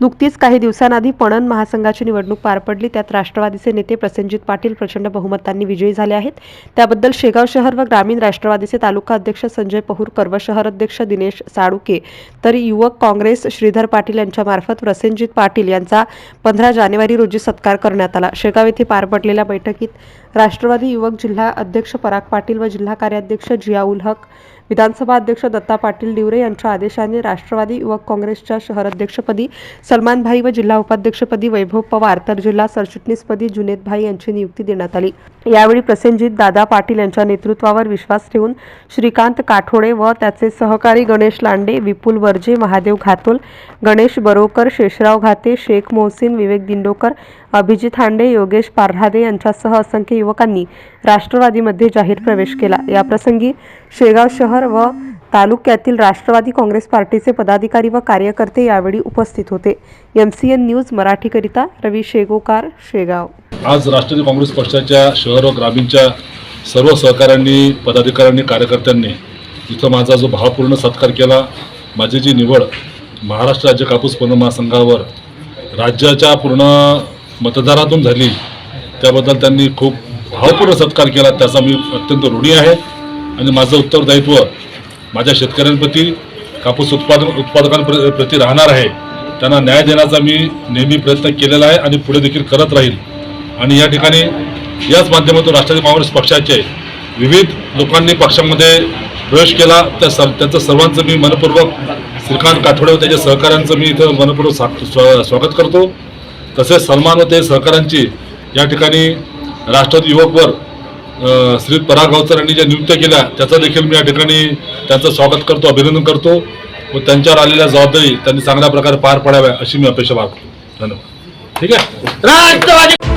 नुकतीच काही दिवसांआधी पणन महासंघाची निवडणूक पार पडली. त्यात राष्ट्रवादीचे नेते प्रसेनजित पाटील प्रचंड बहुमतांनी विजयी झाले आहेत. त्याबद्दल शेगाव शहर व ग्रामीण राष्ट्रवादीचे तालुका अध्यक्ष संजय पहूरकर व शहर अध्यक्ष दिनेश साळुके तर युवक काँग्रेस श्रीधर पाटील यांच्यामार्फत प्रसेनजित पाटील यांचा पंधरा जानेवारी रोजी सत्कार करण्यात आला. शेगाव येथे पार पडलेल्या बैठकीत राष्ट्रवादी युवक जिल्हा अध्यक्ष पराग पाटील व जिल्हा कार्याध्यक्ष जियाउल हक विधानसभा अध्यक्ष दत्ता पाटील डिवरे यांच्या आदेशाने राष्ट्रवादी युवक काँग्रेसच्या शहर अध्यक्षपदी व जिल्हा उपाध्यक्षपदी वैभव पवार तर जिल्हा सरचिटणीसपदी जुनेदभाई यांची नियुक्ती देण्यात आली. यावेळी प्रसेनजित दादा पाटील यांच्या नेतृत्वावर विश्वास ठेवून श्रीकांत काठोडे व त्याचे सहकारी गणेश लांडे विपुल वर्जे महादेव घातोल गणेश बरोकर शेषराव घाते शेख मोहसिन विवेक दिंडोकर अभिजित हांडे योगेश पारहादे यांच्यासह असंख्य युवकांनी राष्ट्रवादीमध्ये जाहीर प्रवेश केला. याप्रसंगी शेगाव शहर व तालुक्यातील राष्ट्रवादी काँग्रेस पार्टीचे पदाधिकारी व कार्यकर्ते यावेळी उपस्थित होते. एम सी एन न्यूज मराठीकरिता रवी शेगोकार शेगाव. आज राष्ट्रवादी काँग्रेस पक्षाच्या शहर व ग्रामीणच्या सर्व सहकाऱ्यांनी पदाधिकाऱ्यांनी कार्यकर्त्यांनी इथं माझा जो भावपूर्ण सत्कार केला माझी जी निवड महाराष्ट्र राज्य कापूस पणन महासंघावर राज्याच्या पूर्ण मतदारातून झाली त्याबद्दल त्यांनी खूप भावपूर्ण सत्कार केला त्याचा मी अत्यंत ऋणी आहे. आणि माझं उत्तरदायित्व माझ्या शेतकऱ्यांप्रती कापूस उत्पादन उत्पादकांप्रती राहणार आहे. त्यांना न्याय देण्याचा मी नेहमी प्रयत्न केलेला आहे आणि पुढे देखील करत राहील. आणि या ठिकाणी याच माध्यमातून राष्ट्रवादी काँग्रेस पक्षाचे विविध लोकांनी पक्षामध्ये प्रवेश केला. त्या सर त्यांचं सर्वांचं मी मनपूर्वक श्रीकांत काठोडे व त्याच्या सहकाऱ्यांचं मी इथं मनपूर्वक सा स्वा स्वागत करतो. तसेच सलमान व ते सहकाऱ्यांची या ठिकाणी राष्ट्रवादी युवकवर श्री पराग गावकर यांनी ज्या नियुक्त्या केल्या त्याचं देखील मी या ठिकाणी त्यांचं स्वागत करतो अभिनंदन करतो. व त्यांच्यावर आलेल्या जबाबदारी त्यांनी चांगल्या प्रकारे पार पाडाव्या अशी मी अपेक्षा बाळगतो. धन्यवाद. ठीक आहे? राष्ट्रवादी